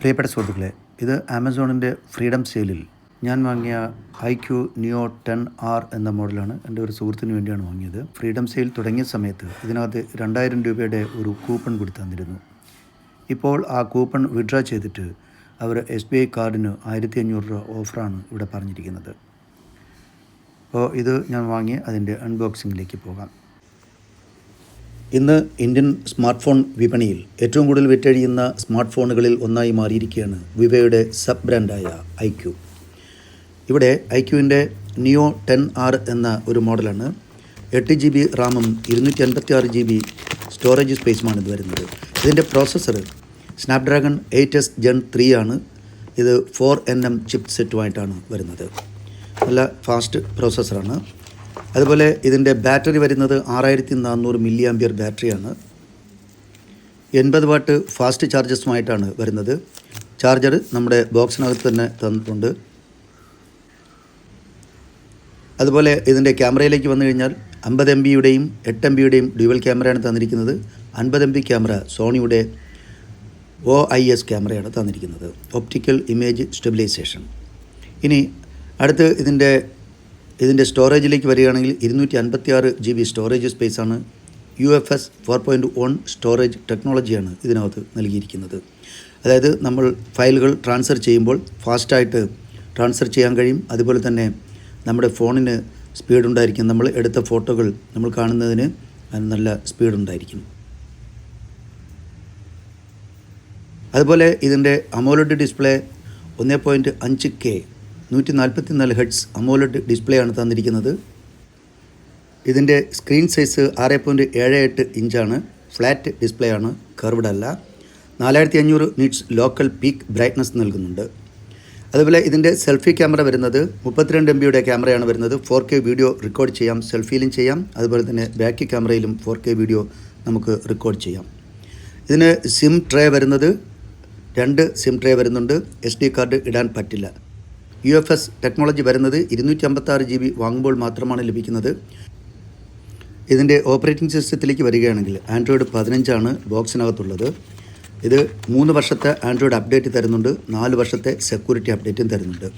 പ്രിയപ്പെട്ട സുഹൃത്തുക്കളെ ഇത് ആമസോണിന്റെ ഫ്രീഡം സെയിലിൽ. ഞാൻ വാങ്ങിയ I Q neo ten R എന്ന മോഡലാണ് എന്റെ ഒരു സുഹൃത്തിന് വേണ്ടിയാണ് വാങ്ങിയത്. ഫ്രീഡം സെയിൽ തുടങ്ങിയ സമയത്ത് ഇതിനകത്ത് രണ്ടായിരം രൂപയുടെ ഒരു കൂപ്പൺ കൊടുത്തു തന്നിരുന്നു. ഇപ്പോൾ ആ കൂപ്പൺ വിഡ്രാ ചെയ്തിട്ട് അവർ എസ് ബി ഐ കാർഡിന് ആയിരത്തി അഞ്ഞൂറ് രൂപ ഓഫറാണ് ഇവിടെ പറഞ്ഞിരിക്കുന്നത്. അപ്പോൾ ഇത് ഞാൻ വാങ്ങി അതിന്റെ അൺബോക്സിങ്ങിലേക്ക് പോകാം. ഇന്ന് ഇന്ത്യൻ സ്മാർട്ട് ഫോൺ വിപണിയിൽ ഏറ്റവും കൂടുതൽ വിറ്റഴിയുന്ന സ്മാർട്ട് ഫോണുകളിൽ ഒന്നായി മാറിയിരിക്കുകയാണ് വിവയുടെ സബ് ബ്രാൻഡായ ഐ ക്യു ഇവിടെ ഐ ക്യുവിന്റെ നിയോ ടെൻ ആർ എന്ന ഒരു മോഡലാണ്. എട്ട് ജി ബി റാമും ഇരുന്നൂറ്റി അൻപത്തി ആറ് ജി ബി സ്റ്റോറേജ് സ്പേസുമാണ് ഇത് വരുന്നത്. ഇതിന്റെ processor Snapdragon eight S gen three ആണ്. ഇത് ഫോർ എൻ എം ചിപ്പ് സെറ്റുമായിട്ടാണ് വരുന്നത്. നല്ല ഫാസ്റ്റ് പ്രോസസ്സറാണ് അതുപോലെ ഇതിന്റെ ബാറ്ററി വരുന്നത് ആറായിരത്തി നാനൂറ് മില്ലി ആംബിയർ ബാറ്ററിയാണ്. എൺപത് വാട്ട് ഫാസ്റ്റ് ചാർജസുമായിട്ടാണ് വരുന്നത്. ചാർജർ നമ്മുടെ ബോക്സിനകത്ത് തന്നെ തന്നിട്ടുണ്ട്. അതുപോലെ ഇതിന്റെ ക്യാമറയിലേക്ക് വന്നു കഴിഞ്ഞാൽ അമ്പത് എം ബിയുടെയും എട്ട് എം ബിയുടെയും ഡ്യുവൽ ക്യാമറയാണ് തന്നിരിക്കുന്നത്. അൻപത് എം ബി ക്യാമറ സോണിയുടെ ഒ ഐ എസ് ക്യാമറയാണ് തന്നിരിക്കുന്നത്. ഒപ്റ്റിക്കൽ ഇമേജ് സ്റ്റെബിലൈസേഷൻ ഇനി അടുത്ത് ഇതിന്റെ ഇതിന്റെ സ്റ്റോറേജിലേക്ക് വരികയാണെങ്കിൽ ഇരുന്നൂറ്റി അൻപത്തി ആറ് G B storage സ്പേസാണ് U F S four point one storage ടെക്നോളജിയാണ് ഇതിനകത്ത് നൽകിയിരിക്കുന്നത്. അതായത് നമ്മൾ ഫയലുകൾ ട്രാൻസ്ഫർ ചെയ്യുമ്പോൾ ഫാസ്റ്റായിട്ട് ട്രാൻസ്ഫർ ചെയ്യാൻ കഴിയും. അതുപോലെ തന്നെ നമ്മുടെ ഫോണിന് സ്പീഡ് ഉണ്ടായിരിക്കും. നമ്മൾ എടുത്ത ഫോട്ടോകൾ നമ്മൾ കാണുന്നതിന് നല്ല സ്പീഡ് ഉണ്ടായിരിക്കും. അതുപോലെ ഇതിന്റെ അമോലഡ് ഡിസ്പ്ലേ ഒന്ന് പോയിന്റ് അഞ്ച് കെ നൂറ്റി നാൽപ്പത്തി നാല് ഹെഡ്സ് അമോലഡ് ഡിസ്പ്ലേ ആണ് തന്നിരിക്കുന്നത്. ഇതിന്റെ സ്ക്രീൻ സൈസ് ആറ് പോയിന്റ് ഏഴ് എട്ട് ഇഞ്ചാണ്. ഫ്ലാറ്റ് ഡിസ്പ്ലേ ആണ് കർവ്ഡ് അല്ല. നാലായിരത്തി അഞ്ഞൂറ് നിറ്റ്സ് ലോക്കൽ പീക്ക് ബ്രൈറ്റ്നസ് നൽകുന്നുണ്ട്. അതുപോലെ ഇതിന്റെ സെൽഫി ക്യാമറ വരുന്നത് മുപ്പത്തിരണ്ട് എം ബിയുടെ ക്യാമറയാണ് വരുന്നത്. ഫോർ കെ വീഡിയോ റെക്കോർഡ് ചെയ്യാം സെൽഫിയിലും ചെയ്യാം. അതുപോലെ തന്നെ ബാക്ക് ക്യാമറയിലും ഫോർ കെ വീഡിയോ നമുക്ക് റെക്കോർഡ് ചെയ്യാം. ഇതിന് സിം ട്രേ വരുന്നത് രണ്ട് സിം ട്രേ വരുന്നുണ്ട്. എസ് ഡി കാർഡ് ഇടാൻ പറ്റില്ല. യു എഫ് എസ് ടെക്നോളജി വരുന്നത് ഇരുന്നൂറ്റി അമ്പത്താറ് ജി ബി വാങ്ങുമ്പോൾ മാത്രമാണ് ലഭിക്കുന്നത്. ഇതിന്റെ ഓപ്പറേറ്റിംഗ് സിസ്റ്റത്തിലേക്ക് വരികയാണെങ്കിൽ ആൻഡ്രോയിഡ് പതിനഞ്ചാണ് ബോക്സിനകത്തുള്ളത്. ഇത് മൂന്ന് വർഷത്തെ ആൻഡ്രോയിഡ് അപ്ഡേറ്റ് തരുന്നുണ്ട് നാല് വർഷത്തെ സെക്യൂരിറ്റി അപ്ഡേറ്റും തരുന്നുണ്ട്.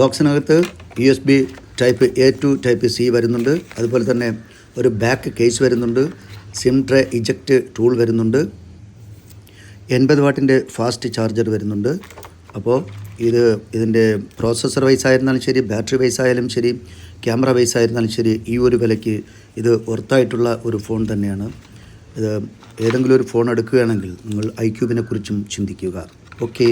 ബോക്സിനകത്ത് U S B type A to type C വരുന്നുണ്ട് അതുപോലെ തന്നെ ഒരു ബാക്ക് കേസ് വരുന്നുണ്ട് സിം ട്രേ ഇജക്റ്റ് ടൂൾ വരുന്നുണ്ട് എൺപത് വാട്ടിന്റെ ഫാസ്റ്റ് ചാർജർ വരുന്നുണ്ട്. അപ്പോൾ ഇത് ഇതിന്റെ പ്രോസസ്സർ വൈസ് ആയിരുന്നാലും ശരി ബാറ്ററി വൈസ് ആയാലും ശരി ക്യാമറ വൈസ് ആയിരുന്നാലും ശരി ഈ ഒരു വിലയ്ക്ക് ഇത് ഒർത്തായിട്ടുള്ള ഒരു ഫോൺ തന്നെയാണ്. ഇത് ഏതെങ്കിലും ഒരു ഫോൺ എടുക്കുകയാണെങ്കിൽ നിങ്ങൾ ഐ ക്യൂബിനെ കുറിച്ചും ചിന്തിക്കുക. ഓക്കെ